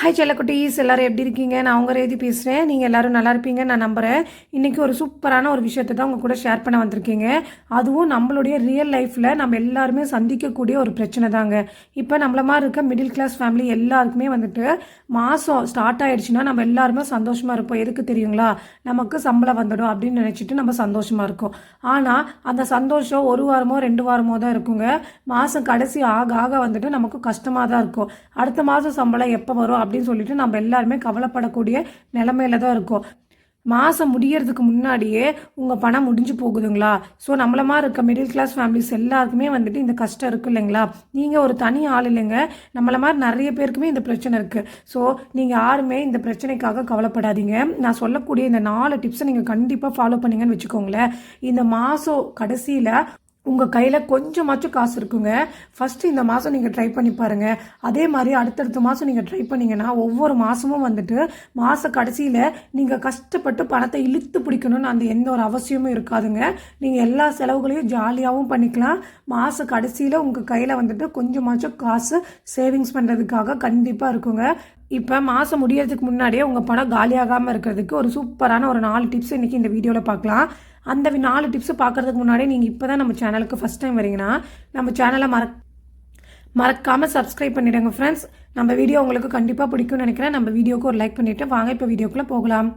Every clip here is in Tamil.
ஹாய் செல்லக்குட்டீஸ். எல்லாரும் எப்படி இருக்கீங்க? நான் அவங்க ரேதி பேசுகிறேன் நீங்கள் எல்லோரும் நல்லா இருப்பீங்க நான் நம்புகிறேன் இன்றைக்கி ஒரு சூப்பரான ஒரு விஷயத்தை தான் உங்கள் கூட ஷேர் பண்ண வந்திருக்கீங்க. அதுவும் நம்மளுடைய ரியல் லைஃப்பில் நம்ம எல்லாருமே சந்திக்கக்கூடிய ஒரு பிரச்சனை தாங்க. இப்போ நம்மள மாதிரி இருக்க மிடில் கிளாஸ் ஃபேமிலி எல்லாருக்குமே வந்துட்டு மாதம் ஸ்டார்ட் ஆகிடுச்சுன்னா நம்ம எல்லாருமே சந்தோஷமாக இருப்போம். எதுக்கு தெரியுங்களா? நமக்கு சம்பளம் வந்துடும் அப்படின்னு நினச்சிட்டு நம்ம சந்தோஷமாக இருக்கும். ஆனால் அந்த சந்தோஷம் ஒரு வாரமோ ரெண்டு வாரமோ தான் இருக்குங்க. மாதம் கடைசி ஆக ஆக வந்துட்டு நமக்கு கஷ்டமாக தான் இருக்கும். அடுத்த மாதம் சம்பளம் எப்போ வரும் அப்படின்னு சொல்லிட்டு நம்ம எல்லாருமே கவலைப்படக்கூடிய நிலமையில தான் இருக்கோம். மாதம் முடியறதுக்கு முன்னாடியே உங்கள் பணம் முடிஞ்சு போகுதுங்களா? ஸோ நம்மள மாதிரி இருக்க மிடில் கிளாஸ் ஃபேமிலிஸ் எல்லாருக்குமே வந்துட்டு இந்த கஷ்டம் இருக்குது இல்லைங்களா? நீங்கள் ஒரு தனி ஆள் இல்லைங்க. நம்மள மாதிரி நிறைய பேருக்குமே இந்த பிரச்சனை இருக்குது ஸோ நீங்கள் யாருமே இந்த பிரச்சனைக்காக கவலைப்படாதீங்க. நான் சொல்லக்கூடிய இந்த நாலு டிப்ஸை நீங்கள் கண்டிப்பாக ஃபாலோ பண்ணீங்கன்னு வச்சுக்கோங்களேன். இந்த மாதம் கடைசியில் உங்கள் கையில் கொஞ்சமாச்சும் காசு இருக்குங்க. ஃபஸ்ட்டு இந்த மாதம் நீங்கள் ட்ரை பண்ணி பாருங்கள் அதே மாதிரி அடுத்தடுத்த மாதம் நீங்கள் ட்ரை பண்ணீங்கன்னா ஒவ்வொரு மாதமும் வந்துட்டு மாத கடைசியில் நீங்கள் கஷ்டப்பட்டு பணத்தை இழுத்து பிடிக்கணும்னு அந்த எந்த ஒரு அவசியமும் இருக்காதுங்க. நீங்கள் எல்லா செலவுகளையும் ஜாலியாகவும் பண்ணிக்கலாம். மாத கடைசியில் உங்கள் கையில் வந்துட்டு கொஞ்சமாச்சும் காசு சேவிங்ஸ் பண்ணுறதுக்காக கண்டிப்பாக இருக்குங்க. இப்போ மாதம் முடியறதுக்கு முன்னாடியே உங்கள் பணம் காலியாகாமல் இருக்கிறதுக்கு ஒரு சூப்பரான ஒரு நாலு டிப்ஸ் இன்றைக்கி இந்த வீடியோவில் பார்க்கலாம் அந்த நாலு டிப்ஸை பார்க்குறதுக்கு முன்னாடி நீங்கள் இப்போ தான் நம்ம சேனலுக்கு ஃபஸ்ட் டைம் வரீங்கன்னா நம்ம சேனலை மறக் மறக்காமல் சப்ஸ்கிரைப் பண்ணிடுங்க ஃப்ரெண்ட்ஸ் நம்ம வீடியோ உங்களுக்கு கண்டிப்பாக பிடிக்கும்னு நினைக்கிறேன். நம்ம வீடியோக்கு ஒரு லைக் பண்ணிவிட்டு வாங்க இப்போ வீடியோக்குள்ளே போகலாம்.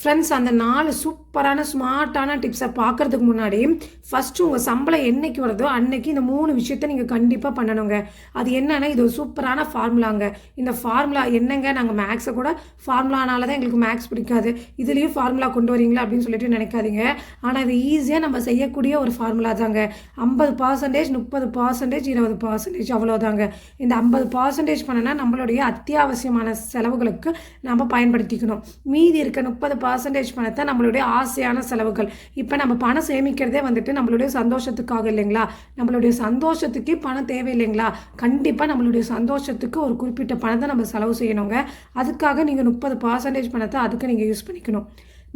ஃப்ரெண்ட்ஸ் அந்த நாலு சூப்பரான ஸ்மார்ட்டான டிப்ஸை பார்க்கறதுக்கு முன்னாடி ஃபஸ்ட்டு உங்கள் சம்பளம் என்னைக்கு வருதோ அன்னைக்கு இந்த மூணு விஷயத்த நீங்கள் கண்டிப்பாக பண்ணணுங்க. அது என்னன்னா இது ஒரு சூப்பரான ஃபார்முலாங்க இந்த ஃபார்முலா என்னங்க? நாங்கள் மேக்ஸை கூட ஃபார்முலானால தான் எங்களுக்கு மேக்ஸ் பிடிக்காது. இதுலேயும் ஃபார்முலா கொண்டு வரீங்களா அப்படின்னு சொல்லிட்டு நினைக்காதீங்க. ஆனால் இது ஈஸியாக நம்ம செய்யக்கூடிய ஒரு ஃபார்முலா தாங்க. ஐம்பது பர்சன்டேஜ் முப்பது பர்சன்டேஜ் இருபது பர்சன்டேஜ் அவ்வளோதாங்க இந்த ஐம்பது பர்சன்டேஜ் பண்ணனா நம்மளுடைய அத்தியாவசியமான செலவுகளுக்கு நம்ம பயன்படுத்திக்கணும். மீதி இருக்க முப்பது பர்சன்டேஜ் பணத்தை நம்மளுடைய ஆசையான செலவுகள். இப்போ நம்ம பணம் சேமிக்கிறதே வந்துட்டு நம்மளுடைய சந்தோஷத்துக்காக இல்லைங்களா? நம்மளுடைய சந்தோஷத்துக்கு பணம் தேவை இல்லைங்களா கண்டிப்பாக நம்மளுடைய சந்தோஷத்துக்கு ஒரு குறிப்பிட்ட பணத்தை நம்ம செலவு செய்யணுங்க. அதுக்காக நீங்கள் முப்பது பர்சன்டேஜ் பணத்தை அதுக்கு நீங்கள் யூஸ் பண்ணிக்கணும்.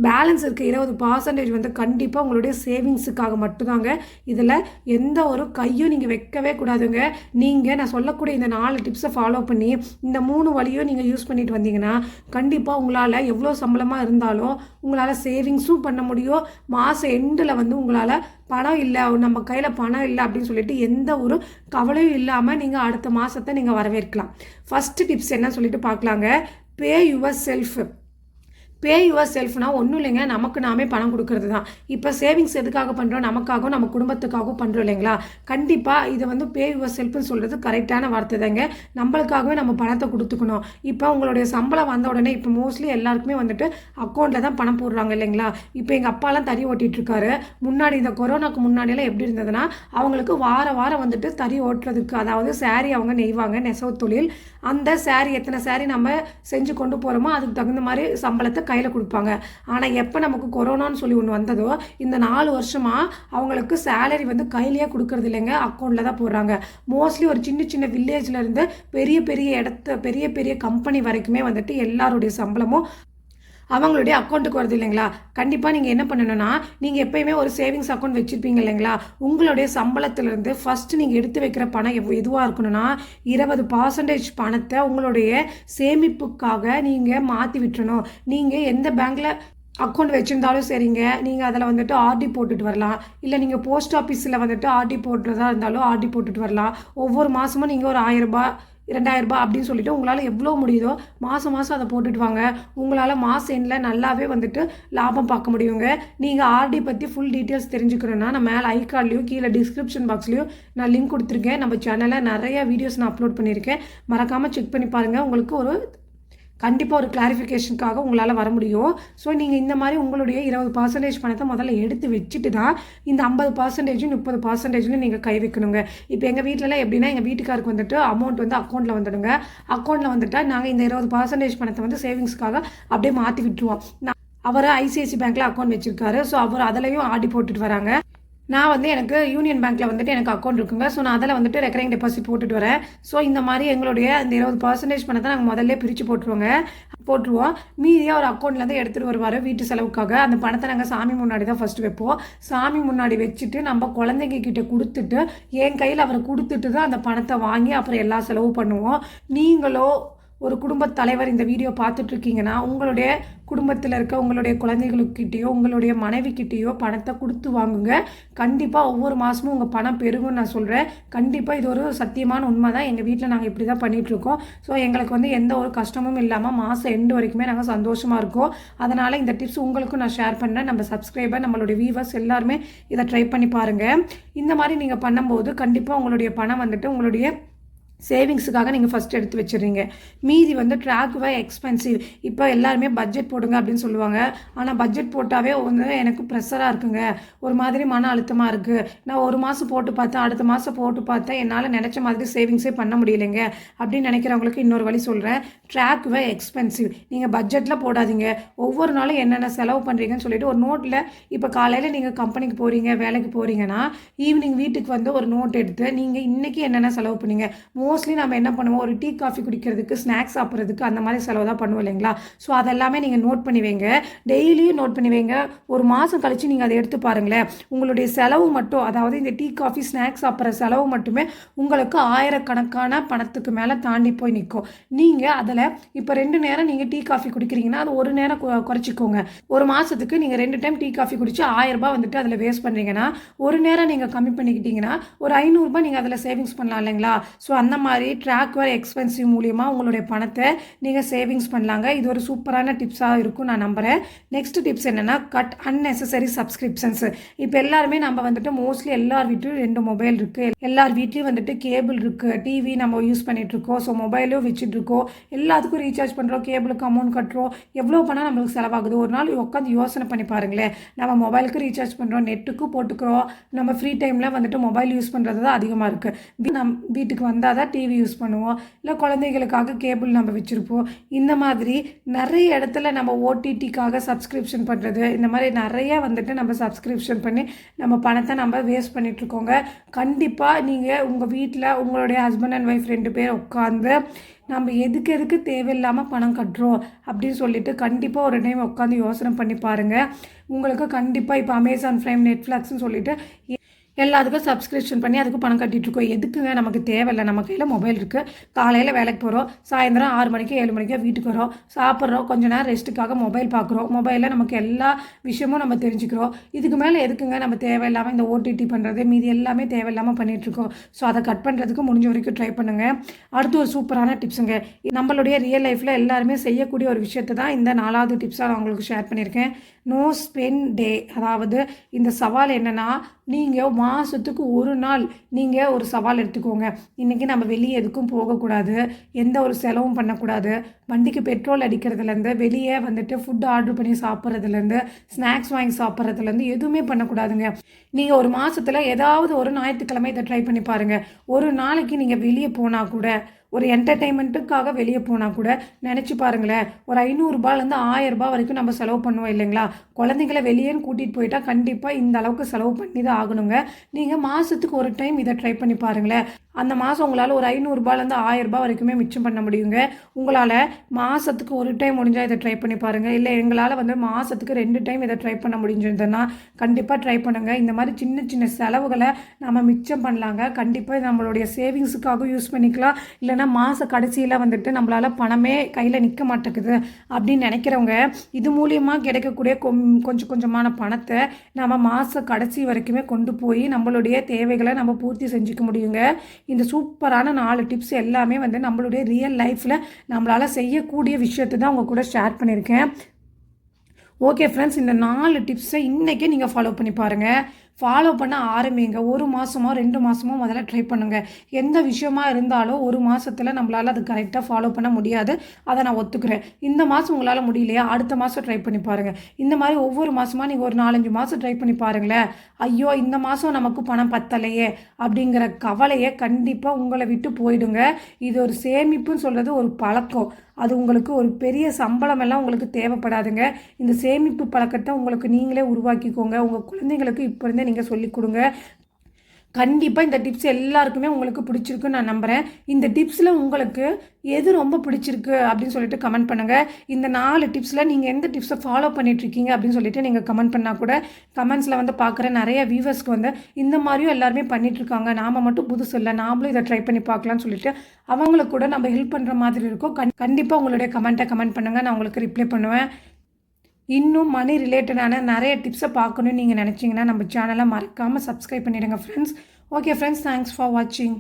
பேலன்ஸ் இருக்க இருபது பர்சன்டேஜ் வந்து கண்டிப்பாக உங்களுடைய சேவிங்ஸுக்காக மட்டும்தாங்க. இதில் எந்த ஒரு கையும் நீங்கள் வைக்கவே கூடாதுங்க. நீங்கள் நான் சொல்லக்கூடிய இந்த நாலு டிப்ஸை ஃபாலோ பண்ணி இந்த மூணு வழியும் நீங்கள் யூஸ் பண்ணிட்டு வந்தீங்கன்னா கண்டிப்பாக உங்களால் எவ்வளோ சம்பளமாக இருந்தாலும் உங்களால் சேவிங்ஸும் பண்ண முடியும். மாதம் எண்டில் வந்து உங்களால் பணம் இல்லை நம்ம கையில் பணம் இல்லை அப்படின்னு சொல்லிட்டு எந்த ஒரு கவலையும் இல்லாமல் நீங்கள் அடுத்த மாதத்தை நீங்கள் வரவேற்கலாம். ஃபஸ்ட்டு டிப்ஸ் என்ன சொல்லிட்டு பார்க்கலாங்க? Pay yourself pay your செல்ஃப்னால் ஒன்றும் இல்லைங்க. நமக்கு நாமே பணம் கொடுக்கறது தான் இப்போ சேவிங்ஸ் எதுக்காக பண்ணுறோம் நமக்காகவும் நம்ம குடும்பத்துக்காகவும் பண்ணுறோம் இல்லைங்களா? கண்டிப்பாக இதை வந்து பே யுவர் செல்ஃப்னு சொல்கிறது கரெக்டான வார்த்தை தாங்க. நம்மளுக்காகவே நம்ம பணத்தை கொடுத்துக்கணும். இப்போ உங்களுடைய சம்பளம் வந்த உடனே இப்போ மோஸ்ட்லி எல்லாருக்குமே வந்துட்டு அக்கௌண்ட்டில் தான் பணம் போடுறாங்க இல்லைங்களா? இப்போ எங்கள் அப்பாலாம் தறி ஓட்டிகிட்டு இருக்காரு முன்னாடி இந்த கொரோனாக்கு முன்னாடியெல்லாம் எப்படி இருந்ததுன்னா அவங்களுக்கு வார வாரம் வந்துட்டு தறி ஓட்டுறதுக்கு அதாவது saree அவங்க நெய்வாங்க நெசவு தொழில். அந்த saree எத்தனை சேரீ நம்ம செஞ்சு கொண்டு போகிறோமோ அதுக்கு தகுந்த மாதிரி சம்பளத்தை கையில் கொடுப்பாங்க. ஆனால் எப்போ நமக்கு கொரோனான்னு சொல்லி ஒன்று வந்ததோ இந்த நாலு வருஷமாக அவங்களுக்கு சேலரி வந்து கையிலேயே கொடுக்கறது இல்லைங்க. அக்கௌண்ட்டில் தான் போடுறாங்க. மோஸ்ட்லி ஒரு சின்ன சின்ன வில்லேஜில் இருந்து பெரிய பெரிய இடத்த பெரிய பெரிய கம்பெனி வரைக்குமே வந்துட்டு எல்லாருடைய சம்பளமும் அவங்களுடைய அக்கௌண்ட்டுக்கு வருது இல்லைங்களா? கண்டிப்பாக நீங்கள் என்ன பண்ணணும்னா நீங்கள் எப்பயுமே ஒரு சேவிங்ஸ் அக்கௌண்ட் வச்சுருப்பீங்க இல்லைங்களா? உங்களுடைய சம்பளத்திலேருந்து ஃபஸ்ட்டு நீங்கள் எடுத்து வைக்கிற பணம் எவ் எதுவாக இருக்கணும்னா இருபது பர்சன்டேஜ் பணத்தை உங்களுடைய சேமிப்புக்காக நீங்கள் மாற்றி விட்டுறணும். நீங்கள் எந்த பேங்க்கில் அக்கௌண்ட் வச்சுருந்தாலும் சரிங்க. நீங்கள் அதில் வந்துட்டு ஆர்டி போட்டுட்டு வரலாம். இல்லை நீங்கள் போஸ்ட் ஆஃபீஸில் வந்துட்டு ஆர்டி போடுறதா இருந்தாலும் ஆர்டி போட்டுட்டு வரலாம். ஒவ்வொரு மாதமும் நீங்கள் ஒரு ஆயிரரூபா ரெண்டாயிரரூபா அப்படின்னு சொல்லிட்டு உங்களால் எவ்வளோ முடியுதோ மாதம் மாதம் அதை போட்டுட்டு வாங்க. உங்களால் மாதம் எண்ணில் நல்லாவே வந்துட்டு லாபம் பார்க்க முடியுங்க. நீங்கள் ஆர்டி பற்றி ஃபுல் டீட்டெயில்ஸ் தெரிஞ்சுக்கணுன்னா நான் மேலே ஐ கீழே டிஸ்கிரிப்ஷன் பாக்ஸ்லேயும் நான் லிங்க் கொடுத்துருக்கேன். நம்ம சேனலில் நிறைய வீடியோஸ் நான் அப்லோட் பண்ணியிருக்கேன். மறக்காமல் செக் பண்ணி பாருங்கள் உங்களுக்கு ஒரு கண்டிப்பாக ஒரு கிளாரிஃபிகேஷனுக்காக உங்களால் வர முடியும். ஸோ நீங்கள் இந்த மாதிரி உங்களுடைய இருபது பர்சன்டேஜ் பணத்தை முதல்ல எடுத்து வச்சுட்டு தான் இந்த ஐம்பது பர்சன்டேஜும் முப்பது பர்சன்டேஜ்லையும் நீங்கள் கை வைக்கணுங்க. இப்போ எங்கள் வீட்டிலலாம் எப்படின்னா எங்கள் வீட்டுக்காருக்கு வந்துட்டு அமௌண்ட் வந்து அக்கௌண்ட்டில் வந்துடுங்க. அக்கௌண்ட்டில் வந்துட்டால் நாங்கள் இந்த இருபது பர்சன்டேஜ் பணத்தை வந்து சேவிங்ஸ்க்காக அப்படியே மாற்றி விட்டுருவோம். நான் அவர் ஐசிஐசி பேங்க்கில் அக்கௌண்ட் வச்சுருக்காரு. ஸோ அவர் அதிலையும் ஆடி போட்டுட்டு வராங்க. நான் வந்து எனக்கு யூனியன் பேங்க்கில் வந்துட்டு எனக்கு அக்கௌண்ட் இருக்குங்க. ஸோ நான் அதில் வந்துட்டு ரெக்கரிங் டெபாசிட் போட்டுட்டு வரேன். ஸோ இந்த மாதிரி எங்களுடைய அந்த இருபது பர்சன்டேஜ் பணத்தை நாங்கள் முதல்ல பிரித்து போட்டுருவோங்க. போட்டுருவோம். மீதியாக ஒரு அக்கௌண்ட்லேருந்து எடுத்துகிட்டு வருவார் வீட்டு செலவுக்காக. அந்த பணத்தை நாங்கள் சாமி முன்னாடி தான் ஃபஸ்ட்டு வைப்போம். சாமி முன்னாடி வச்சுட்டு நம்ம குழந்தைங்க கிட்டே கொடுத்துட்டு என் கையில் அவரை கொடுத்துட்டு தான் அந்த பணத்தை வாங்கி அப்புறம் எல்லா செலவும் பண்ணுவோம். நீங்களோ ஒரு குடும்பத் தலைவர் இந்த வீடியோ பார்த்துட்டு இருக்கீங்கன்னா உங்களுடைய குடும்பத்தில் இருக்க உங்களுடைய குழந்தைகளுக்கிட்டேயோ உங்களுடைய மனைவிக்கிட்டேயோ பணத்தை கொடுத்து வாங்குங்க. கண்டிப்பாக ஒவ்வொரு மாதமும் உங்கள் பணம் பெருகும்னு நான் சொல்கிறேன் கண்டிப்பாக இது ஒரு சத்தியமான உண்மை தான் எங்கள் வீட்டில் நாங்கள் இப்படி தான் பண்ணிகிட்ருக்கோம் ஸோ எங்களுக்கு வந்து எந்த ஒரு கஷ்டமும் இல்லாமல் மாதம் எண்டு வரைக்குமே நாங்கள் சந்தோஷமாக இருக்கோம். அதனால் இந்த டிப்ஸ் உங்களுக்கும் நான் ஷேர் பண்ணுறேன் நம்ம சப்ஸ்கிரைபர் நம்மளுடைய வியூவர்ஸ் எல்லாருமே இதை ட்ரை பண்ணி பாருங்கள் இந்த மாதிரி நீங்கள் பண்ணும்போது கண்டிப்பாக உங்களுடைய பணம் வந்துட்டு உங்களுடைய சேவிங்ஸுக்காக நீங்கள் ஃபஸ்ட் எடுத்து வச்சிடுறீங்க. மீதி வந்து ட்ராக் வை எக்ஸ்பென்சிவ் இப்போ எல்லாருமே பட்ஜெட் போடுங்க அப்படின்னு சொல்லுவாங்க. ஆனால் பட்ஜெட் போட்டாவே வந்து எனக்கு ப்ரெஷராக இருக்குங்க. ஒரு மாதிரி மன அழுத்தமாக இருக்குது நான் ஒரு மாதம் போட்டு பார்த்தேன் அடுத்த மாதம் போட்டு பார்த்தேன். என்னால் நினச்ச மாதிரி சேவிங்ஸே பண்ண முடியலைங்க. அப்படின்னு நினைக்கிறவங்களுக்கு இன்னொரு வழி சொல்கிறேன் ட்ராக் வை எக்ஸ்பென்சிவ் நீங்கள் பட்ஜெட்டில் போடாதீங்க. ஒவ்வொரு நாளும் என்னென்ன செலவு பண்ணுறீங்கன்னு சொல்லிட்டு ஒரு நோட்டில் இப்போ காலையில் நீங்கள் கம்பெனிக்கு போகிறீங்க வேலைக்கு போகிறீங்கன்னா ஈவினிங் வீட்டுக்கு வந்து ஒரு நோட் எடுத்து நீங்கள் இன்றைக்கி என்னென்ன செலவு பண்ணீங்க? மோஸ்ட்லி நம்ம என்ன பண்ணுவோம்? ஒரு டீ காஃபி குடிக்கிறதுக்கு ஸ்நாக்ஸ் சாப்பிட்றதுக்கு அந்த மாதிரி செலவு தான் பண்ணுவோம் இல்லைங்களா? ஸோ அதெல்லாமே நீங்கள் நோட் பண்ணி வைங்க. டெய்லியும் நோட் பண்ணி வைங்க. ஒரு மாதம் கழித்து நீங்கள் அதை எடுத்து பாருங்களேன். உங்களுடைய செலவு மட்டும் அதாவது இந்த டீ காஃபி ஸ்நாக்ஸ் சாப்பிட்ற செலவு மட்டுமே உங்களுக்கு ஆயிரக்கணக்கான பணத்துக்கு மேலே தாண்டி போய் நிற்கும். நீங்கள் அதில் இப்போ ரெண்டு நேரம் நீங்கள் டீ காஃபி குடிக்கிறீங்கன்னா அது ஒரு நேரம் குறைச்சிக்கோங்க. ஒரு மாதத்துக்கு நீங்கள் ரெண்டு டைம் டீ காஃபி குடிச்சு ஆயிரரூபா வந்துட்டு அதில் வேஸ்ட் பண்ணுறீங்கன்னா ஒரு நேரம் நீங்கள் கம்மி பண்ணிக்கிட்டீங்கன்னா ஒரு ஐநூறுரூபா நீங்கள் அதில் சேவிங்ஸ் பண்ணலாம் இல்லைங்களா? ஸோ அந்த மாதிரி ட்ராக்வேர் எக்ஸ்பென்சிவ் மூலியமாக உங்களுடைய பணத்தை நீங்கள் சேவிங்ஸ் பண்ணலாங்க. இது ஒரு சூப்பரான டிப்ஸாக இருக்கும் நான் நம்புகிறேன் நெக்ஸ்ட் டிப்ஸ் என்னென்னா கட் unnecessary சப்ஸ்கிரிப்ஷன்ஸ் இப்போ எல்லாருமே நம்ம வந்துட்டு மோஸ்ட்லி எல்லார் வீட்லையும் ரெண்டு மொபைல் இருக்குது எல்லார் வீட்லேயும் வந்துட்டு கேபிள் இருக்குது டிவி நம்ம யூஸ் பண்ணிகிட்ருக்கோம் இருக்கோம் ஸோ மொபைலும் வச்சுட்ருக்கோம் எல்லாத்துக்கும் ரீசார்ஜ் பண்ணுறோம் கேபிளுக்கு அமௌண்ட் கட்டுறோம். எவ்வளோ பணம் நம்மளுக்கு செலவாகுது? ஒரு நாள் உட்காந்து யோசனை பண்ணி பாருங்களேன். நம்ம மொபைலுக்கு ரீசார்ஜ் பண்ணுறோம் நெட்டுக்கு போட்டுக்கிறோம். நம்ம ஃப்ரீ டைமில் வந்துட்டு மொபைல் யூஸ் பண்ணுறது தான் அதிகமாக இருக்குது நம் வீட்டுக்கு வந்தால் தான் டிவி யூஸ் பண்ணுவோம். இல்லை குழந்தைகளுக்காக கேபிள் நம்ம வச்சுருப்போம். இந்த மாதிரி நிறைய இடத்துல நம்ம ஓடிடிக்காக சப்ஸ்கிரிப்ஷன் பண்ணுறது இந்த மாதிரி நிறைய வந்துட்டு நம்ம சப்ஸ்கிரிப்ஷன் பண்ணி நம்ம பணத்தை நம்ம வேஸ்ட் பண்ணிகிட்ருக்கோங்க கண்டிப்பாக நீங்கள் உங்கள் வீட்டில் உங்களுடைய ஹஸ்பண்ட் அண்ட் ஒய்ஃப் ரெண்டு பேர் உட்காந்து நம்ம எதுக்கு எதுக்கு தேவையில்லாமல் பணம் கட்டுறோம் அப்படின்னு சொல்லிட்டு கண்டிப்பாக ஒரு டைம் உட்காந்து யோசனை பண்ணி பாருங்கள் உங்களுக்கு கண்டிப்பாக இப்போ அமேசான் ப்ரைம் நெட்ஃப்ளாக்ஸ்னு சொல்லிட்டு எல்லாத்துக்கும் சப்ஸ்கிரிப்ஷன் பண்ணி அதுக்கு பணம் கட்டிகிட்ருக்கோம் இருக்கோம். எதுக்குங்க? நமக்கு தேவையில்லை. நம்ம கையில் மொபைல் இருக்குது காலையில் வேலைக்கு போகிறோம் சாயந்தரம் ஆறு மணிக்கு ஏழு மணிக்கோ வீட்டுக்கு வரோம். சாப்பிட்றோம். கொஞ்ச நேரம் ரெஸ்ட்டுக்காக மொபைல் பார்க்குறோம். மொபைலில் நமக்கு எல்லா விஷயமும் நம்ம தெரிஞ்சுக்கிறோம். இதுக்கு மேலே எதுக்குங்க நம்ம தேவையில்லாமல் இந்த ஓடிடி பண்ணுறது மீதி எல்லாமே தேவையில்லாமல் பண்ணிகிட்ருக்கோம் ஸோ அதை கட் பண்ணுறதுக்கு முடிஞ்ச வரைக்கும் ட்ரை பண்ணுங்கள் அடுத்து ஒரு சூப்பரான டிப்ஸுங்க நம்மளுடைய ரியல் லைஃப்பில் எல்லாருமே செய்யக்கூடிய ஒரு விஷயத்தை தான் இந்த நாலாவது டிப்ஸாக நான் உங்களுக்கு ஷேர் பண்ணியிருக்கேன். நோ ஸ்பென் டே அதாவது இந்த சவால் என்னென்னா நீங்கள் மாதத்துக்கு ஒரு நாள் நீங்கள் ஒரு சவால் எடுத்துக்கோங்க. இன்றைக்கி நம்ம வெளியே எதுக்கும் போகக்கூடாது. எந்த ஒரு செலவும் பண்ணக்கூடாது. வண்டிக்கு பெட்ரோல் அடிக்கிறதுலேருந்து வெளியே வந்துட்டு ஃபுட் ஆர்டர் பண்ணி சாப்பிட்றதுலேருந்து ஸ்நாக்ஸ் வாங்கி சாப்பிட்றதுலேருந்து எதுவுமே பண்ணக்கூடாதுங்க. நீங்கள் ஒரு மாதத்தில் ஏதாவது ஒரு ஞாயிற்றுக்கிழமை இதை ட்ரை பண்ணி பாருங்கள் ஒரு நாளைக்கு நீங்கள் வெளியே போனால் கூட ஒரு என்டர்டெயின்மெண்ட்டுக்காக வெளியே போனால் கூட நினச்சி பாருங்களேன் ஒரு ஐநூறுரூபாலேருந்து ஆயிரரூபா வரைக்கும் நம்ம செலவு பண்ணுவோம் இல்லைங்களா? குழந்தைங்கள வெளியேன்னு கூட்டிகிட்டு போயிட்டா கண்டிப்பாக இந்த அளவுக்கு செலவு பண்ணி தான் ஆகணுங்க. நீங்கள் மாதத்துக்கு ஒரு டைம் இதை ட்ரை பண்ணி பாருங்களேன். அந்த மாதம் உங்களால் ஒரு ஐநூறுரூபாலேருந்து ஆயிரரூபா வரைக்குமே மிச்சம் பண்ண முடியுங்க. உங்களால் மாதத்துக்கு ஒரு டைம் முடிஞ்சால் இதை ட்ரை பண்ணி பாருங்கள் இல்லை எங்களால் வந்து மாதத்துக்கு ரெண்டு டைம் இதை ட்ரை பண்ண முடிஞ்சதுன்னா கண்டிப்பாக ட்ரை பண்ணுங்கள் இந்த மாதிரி சின்ன சின்ன செலவுகளை நம்ம மிச்சம் பண்ணலாங்க. கண்டிப்பாக நம்மளுடைய சேவிங்ஸுக்காக யூஸ் பண்ணிக்கலாம். இல்லைன்னா மாத கடைசியில் வந்துட்டு நம்மளால் பணமே கையில் நிற்க மாட்டேங்குது அப்படின்னு நினைக்கிறவங்க இது மூலியமாக கிடைக்கக்கூடிய கொம் கொஞ்சம் கொஞ்சமான பணத்தை நம்ம மாத கடைசி வரைக்குமே கொண்டு போய் நம்மளுடைய தேவைகளை நம்ம பூர்த்தி செஞ்சுக்க முடியுங்க. இந்த சூப்பரான நாலு டிப்ஸ் எல்லாமே வந்து நம்மளுடைய ரியல் லைஃப்பில் நம்மளால் செய்யக்கூடிய விஷயத்தை தான் உங்கள் கூட ஷேர் பண்ணியிருக்கேன். ஓகே ஃப்ரெண்ட்ஸ் இந்த நாலு டிப்ஸை இன்றைக்கே நீங்கள் ஃபாலோ பண்ணி பாருங்கள் ஃபாலோ பண்ண ஆரம்பிங்க. ஒரு மாதமோ ரெண்டு மாதமோ முதல்ல ட்ரை பண்ணுங்கள் எந்த விஷயமா இருந்தாலும் ஒரு மாதத்தில் நம்மளால் அது கரெக்டாக ஃபாலோ பண்ண முடியாது. அதை நான் ஒத்துக்கிறேன். இந்த மாதம் உங்களால் முடியலையா? அடுத்த மாதம் ட்ரை பண்ணி பாருங்கள் இந்த மாதிரி ஒவ்வொரு மாதமாக நீங்கள் ஒரு நாலஞ்சு மாதம் ட்ரை பண்ணி பாருங்களேன். ஐயோ இந்த மாதம் நமக்கு பணம் பத்தலையே அப்படிங்கிற கவலையை கண்டிப்பாக உங்களை விட்டு போயிடுங்க. இது ஒரு சேமிப்புன்னு சொல்கிறது ஒரு பழக்கம். அது உங்களுக்கு ஒரு பெரிய சம்பளம் எல்லாம் உங்களுக்கு தேவைப்படாதுங்க. இந்த சேமிப்பு பழக்கத்தை உங்களுக்கு நீங்களே உருவாக்கிக்கோங்க. உங்கள் குழந்தைங்களுக்கு இப்போ இருந்தே நீங்கள் சொல்லிக் கொடுங்க. கண்டிப்பாக இந்த டிப்ஸ் எல்லாருக்குமே உங்களுக்கு பிடிச்சிருக்குன்னு நான் நம்புகிறேன் இந்த டிப்ஸில் உங்களுக்கு எது ரொம்ப பிடிச்சிருக்கு அப்படின்னு சொல்லிட்டு கமெண்ட் பண்ணுங்கள் இந்த நாலு டிப்ஸில் நீங்கள் எந்த டிப்ஸை ஃபாலோ பண்ணிகிட்ருக்கீங்க அப்படின்னு சொல்லிட்டு நீங்கள் கமெண்ட் பண்ணால் கூட கமெண்ட்ஸில் வந்து பார்க்குற நிறைய வியூவர்ஸ்க்கு வந்து இந்த மாதிரியும் எல்லாருமே பண்ணிகிட்ருக்காங்க நாம் மட்டும் புதுசு இல்லை நாமளும் இதை ட்ரை பண்ணி பார்க்கலாம்னு சொல்லிட்டு அவங்களுக்கு கூட நம்ம ஹெல்ப் பண்ணுற மாதிரி இருக்கும். கண் கண்டிப்பாக உங்களுடைய கமெண்ட்டை கமெண்ட் பண்ணுங்கள் நான் உங்களுக்கு ரிப்ளை பண்ணுவேன். இன்னும் மணி ரிலேட்டடான நிறைய டிப்ஸை பார்க்கணும்னு நீங்கள் நினச்சிங்கன்னா நம்ம சேனலை மறக்காமல் சப்ஸ்கிரைப் பண்ணிடுங்க friends okay friends thanks for வாட்சிங்